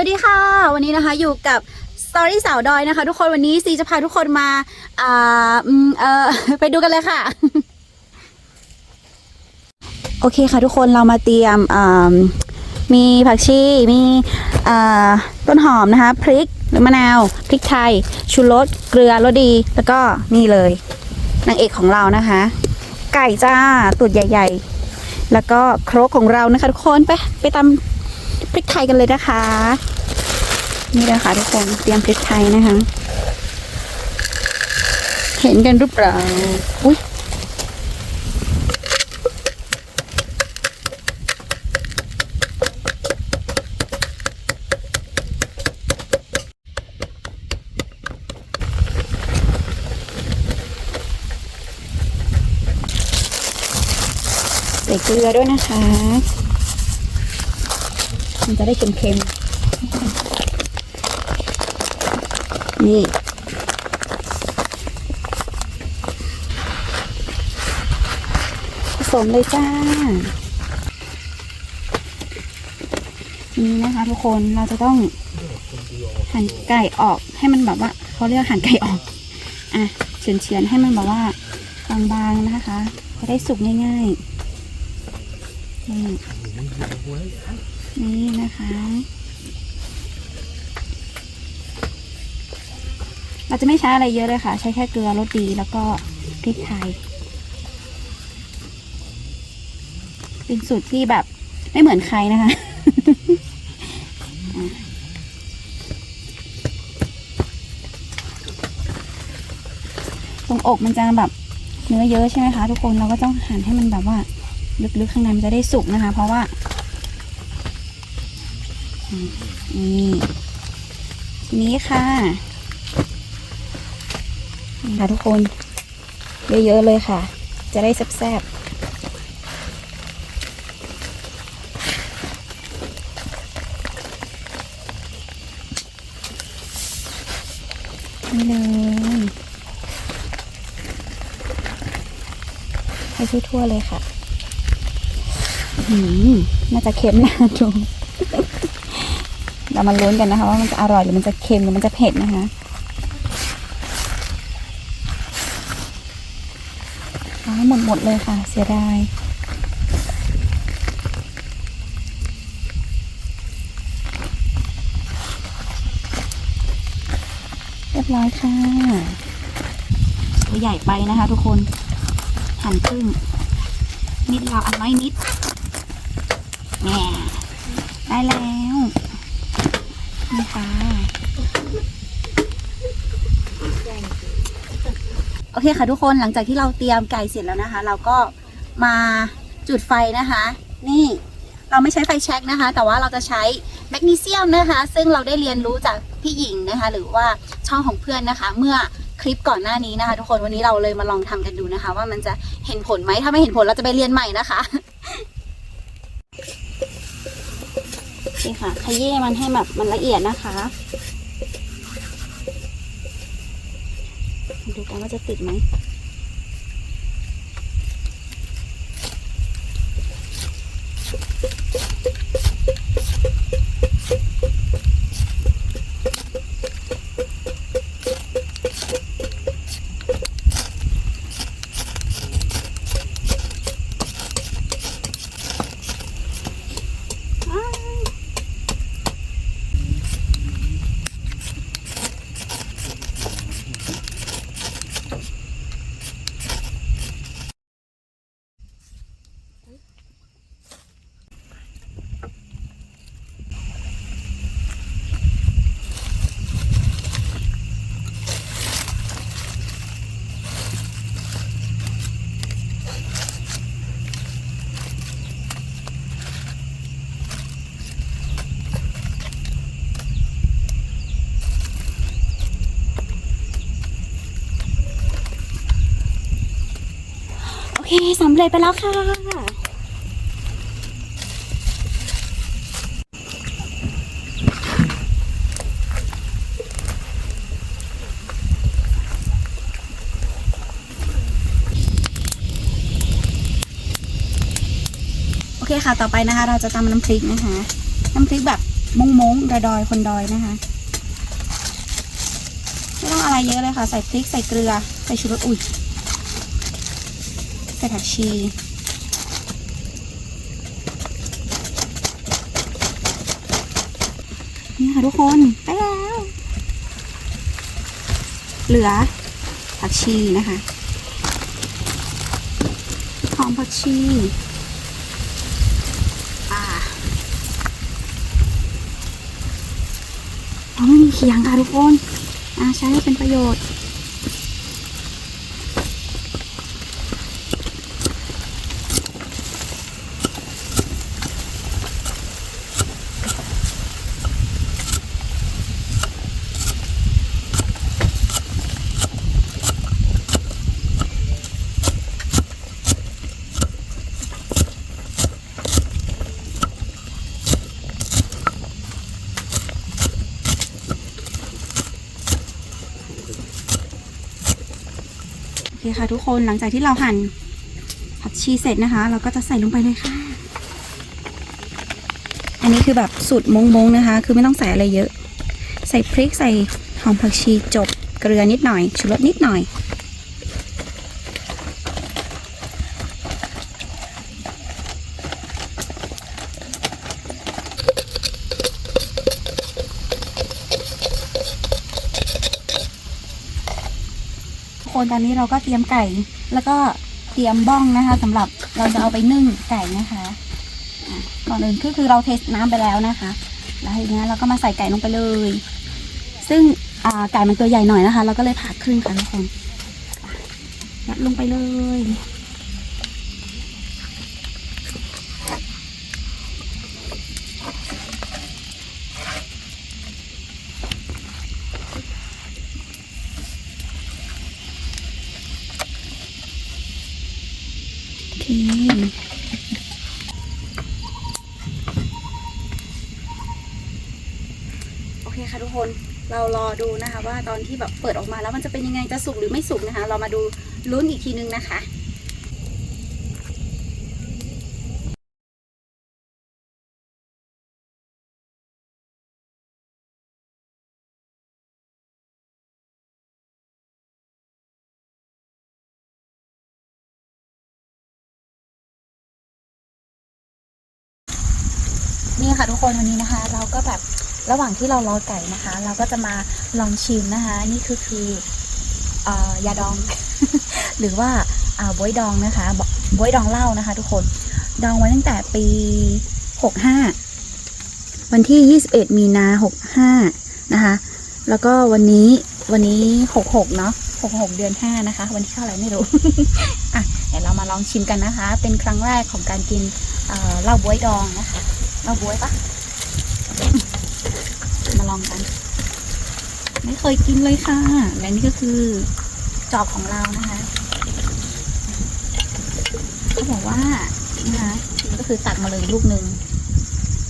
วัสดีค่ะ วันนี้นะคะอยู่กับ Story สาวดอยนะคะ ทุกคนวันนี้ซีจะพาทุกคนมาอ่าเออไปดูกันเลยค่ะ โอเคค่ะทุกคนเรามาเตรียมมีผักชีมีต้นหอมนะคะ พริกหรือมะนาวพริกไทยชูรสเกลือรสดี แล้วก็นี่เลยนางเอกของเรานะคะ ไก่จ้าตูดใหญ่ ๆ แล้วก็โครกของเรานะคะ ทุกคนไปไปตำ ริกไทยกันเลยนะคะ นี่เลยค่ะทุกคนเตรียมพริกไทยนะคะ เห็นกันหรือเปล่าอุ้ยใส่เกลือด้วยนะคะ มันจะได้เค็มๆ นี่ ผสมเลยจ้า นี่นะคะทุกคนเราจะต้องหั่นไก่ออกให้มันแบบว่าเขาเรียกว่าหั่นไก่ออก อะเฉือนเฉือนให้มันแบบว่าบางๆนะคะ จะได้สุกง่ายๆนี่ นี่นะคะ เราจะไม่ใช้อะไรเยอะเลยค่ะ ใช้แค่เกลือรสดีแล้วก็พริกไทย เป็นสูตรที่แบบไม่เหมือนใครนะคะอะตรงอกมันจะแบบเนื้อเยอะใช่ไหมคะ ทุกคนเราก็ต้องหั่นให้มันแบบว่า ลึกๆข้างในมันจะได้สุกนะคะ เพราะว่า นี่ทีนี้ค่ะค่ะทุกคน เยอะๆเลยค่ะ จะได้แซ่บๆนี่เลยให้ทั่วๆเลยค่ะอืมน่าจะเค็มนะดู เรามาลุ้นกันนะคะ ว่ามันจะอร่อยหรือมันจะเค็มหรือมันจะเผ็ดนะคะอาให้หมดหมดเลยค่ะ เสียดายเรียบร้อยค่ะตัวใหญ่ไปนะคะทุกคน หั่นครึ่ง นิดเราอันน้อยนิดแหม่ได้แล้ว นี่ค่ะโอเคค่ะทุกคนหลังจากที่เราเตรียมไก่เสร็จแล้วนะคะ เราก็มาจุดไฟนะคะ นี่เราไม่ใช้ไฟแช็กนะคะ แต่ว่าเราจะใช้แมกนีเซียมนะคะ ซึ่งเราได้เรียนรู้จากพี่หญิงนะคะ หรือว่าช่องของเพื่อนนะคะ เมื่อคลิปก่อนหน้านี้นะคะ ทุกคนวันนี้เราเลยมาลองทำกันดูนะคะ ว่ามันจะเห็นผลไหมถ้าไม่เห็นผลเราจะไปเรียนใหม่นะคะ นี่ค่ะ ขยี้มันให้แบบมันละเอียดนะคะ ดูกันว่าจะติดไหม โอ เคสำเร็จไปแล้วค่ะ โอเคค่ะ ต่อไปนะคะ เราจะตำน้ำพริกนะคะ น้ำพริกแบบมงมงดอยดอยคนดอยนะคะไม่ต้องอะไรเยอะเลยค่ะ ใส่พริกใส่เกลือ ใส่ชูรส อุ่ย ใส่ผักชีนี่ค่ะทุกคนได้แล้ว เหลือผักชีนะคะหอมผักชีอ่าอ๋อไม่มีเขียงค่ะทุกคนอาใช้ให้เป็นประโยชน์ คค่ะทุกคนหลังจากที่เราหั่นผักชีเสร็จนะคะ เราก็จะใส่ลงไปเลยค่ะ อันนี้คือแบบสูตรมงมงๆนะคะ คือไม่ต้องใส่อะไรเยอะ ใส่พริกใส่หอมผักชีจบเกลือนิดหน่อยชูรสนิดหน่อย คนตอนนี้เราก็เตรียมไก่ แล้วก็เตรียมบ้องนะคะสำหรับเราจะเอาไปนึ่งไก่นะคะก่อนอื่นก็คือเราเทสน้ำไปแล้วนะคะ แล้วทีนี้เราก็มาใส่ไก่ลงไปเลย ซึ่งไก่มันตัวใหญ่หน่อยนะคะ เราก็เลยผ่าครึ่งค่ะทุกคนยัดลงไปเลย เคค่ะทุกคนเรารอดูนะคะ ว่าตอนที่แบบเปิดออกมาแล้วมันจะเป็นยังไงจะสุกหรือไม่สุกนะคะ เรามาดูลุ้นอีกทีนึงนะคะนี่ค่ะทุกคนวันนี้นะคะ เราก็แบบ ระหว่างที่เรารอไก่นะคะ เราก็จะมาลองชิมนะคะ นี่คือคืออยาดอง หรือว่าอาบวยดองนะคะบวยดองเหล้านะคะ ทุกคนดองไว้ตั้งแต่ปีหกห้าวันที่ยี่สิบเอ็ดมีนาหกห้านะคะ แล้วก็วันนี้วันนี้หกหกเนาะหกหกเดือนห้านะคะ วันที่เท่าไหร่ไม่รู้ อะเดี๋ยวเรามาลองชิมกันนะคะ เป็นครั้งแรกของการกินเอ่อเหล้าบวยดองนะคะเอาบวยปะ องกัน ไม่เคยกินเลยค่ะ และนี่ก็คือจอบของเรานะคะเขาบอกว่านะคะก็คือตักมาเลยลูกหนึ่ง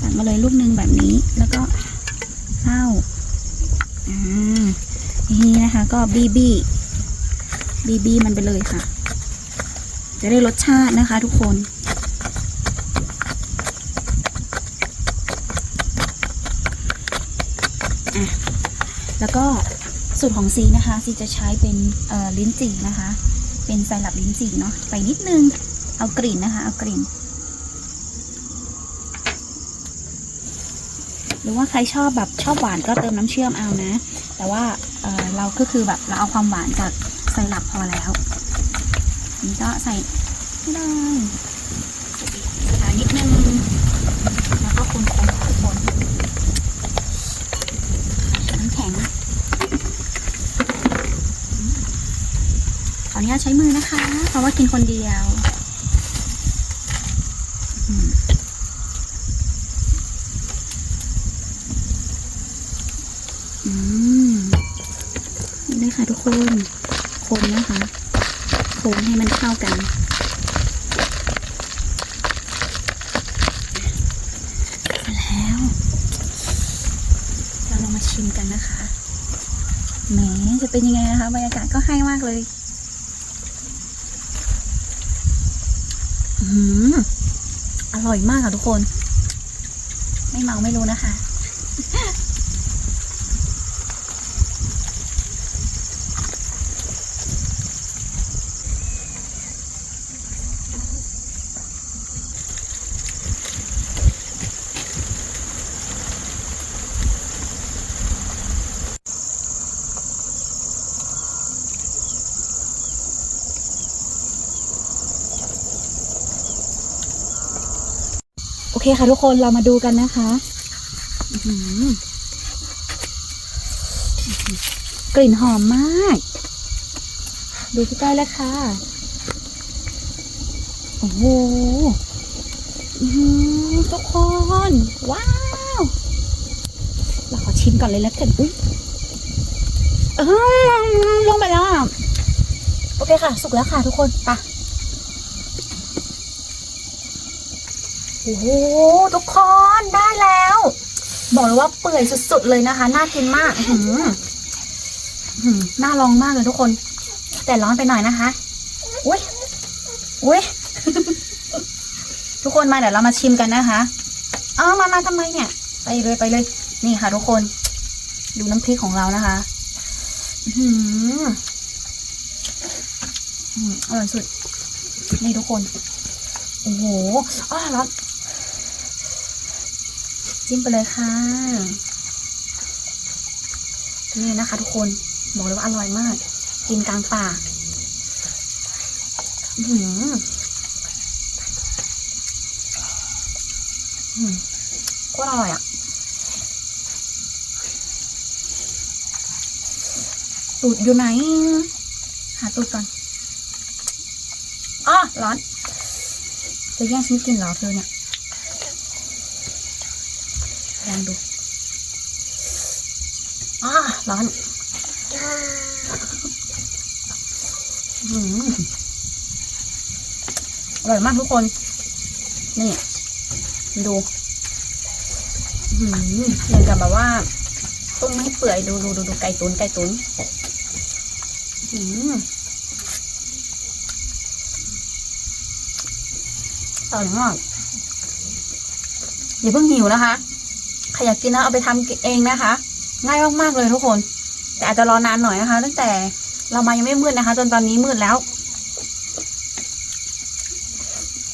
ตักมาเลยลูกหนึ่งแบบนี้ แล้วก็เหล้าอ่านี่นะคะ ก็บีบีบีบีมันไปเลยค่ะ จะได้รสชาตินะคะ ทุกคน แล้วก็สูตรของซีนะคะซีจะใช้เป็นลิ้นจี่นะคะ เป็นไซรัปลิ้นจี่เนาะไปนิดนึงเอากลิ่นนะคะ เอากลิ่น หรือว่าใครชอบแบบชอบหวานก็เติมน้ำเชื่อมเอานะ แต่ว่าเเราก็คือแบบเราเอาความหวานจากไซรัปพอแล้วอันนี้ก็ใส่ได้ใส่นิดนึง แล้วก็คนๆค่ะทุกคนน้ำแข็ง ข ออนุญาตใช้มือนะคะ เพราะว่ากินคนเดียวอืมนี่เลยค่ะทุกคน คนนะคะ คนให้มันเข้ากัน แล้ว เราลองมาชิมกันนะคะแหมจะเป็นยังไงนะคะบรรยากาศก็ให้มากเลย อืมอร่อยมากค่ะทุกคน ไม่เมาไม่รู้นะคะ เคค่ะทุกคนเรามาดูกันนะคะกลิ่นหอมมาก ดูใกล้ๆเลยค่ะ โอ้โหอื้อหือทุกคน ว้าว เราขอชิมก่อนเลยแล้วกันอุ้ยเอ้ยลงไปแล้ว โอเคค่ะ สุกแล้วค่ะทุกคนไป โอ้โหทุกคนได้แล้ว บอกเลยว่าเปื่อยสุดๆเลยนะคะน่ากินมากหืออื้อหือน่าลองมากเลยทุกคน แต่ร้อนไปหน่อยนะคะอุ้ยอุ้ยทุกคนมาเดี๋ยวเรามาชิมกันนะคะเอามามาทำไมเนี่ย ไปเลยไปเลย นี่ค่ะ ทุกคน ดูน้ำพริกของเรานะคะอื้อหืมอร่อยสุด นี่ทุกคน โอ้โหอ้อร้อน จิ้มไปเลยค่ะ นี่นะคะทุกคนบอกเลยว่าอร่อยมาก กินกลางป่าอือหืมโคตรอร่อยอะตูดอยู่ไหน หาตูดก่อนอ้อร้อน จะแย่งฉันกินเหรอเธอเนี่ย ลองดูอ้าร้อนอื้อหืออร่อยมากทุกคน นี่ ดูอื้อหือเหมือนกับแบบว่าต้มไม่เปื่อยดูดูดูดูไก่ตุนไก่ตุนอื้อหืออร่อยมากอย่าเพิ่งหิวนะคะ ใครอยากกินนะเอาไปทำเองนะคะ ง่ายมากๆเลยทุกคน แต่อาจจะรอนานหน่อยนะคะ ตั้งแต่เรามายังไม่มืดนะคะ จนตอนนี้มืดแล้ว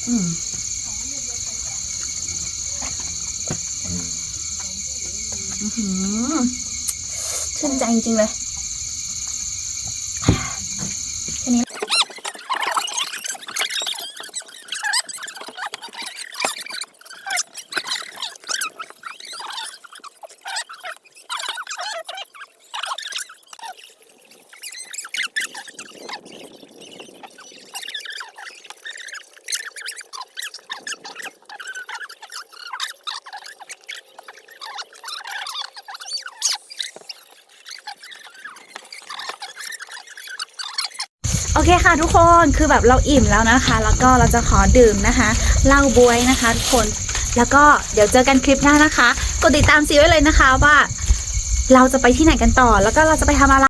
อืมอื้อหือชื่นใจจริงๆเลย อเคค่ะทุกคนคือแบบเราอิ่มแล้วนะคะ แล้วก็เราจะขอดื่มนะคะเหล้าบวยนะคะ ทุกคนแล้วก็เดี๋ยวเจอกันคลิปหน้านะคะ กดติดตามซีไว้เลยนะคะว่า เราจะไปที่ไหนกันต่อ แล้วก็เราจะไปทำอะไร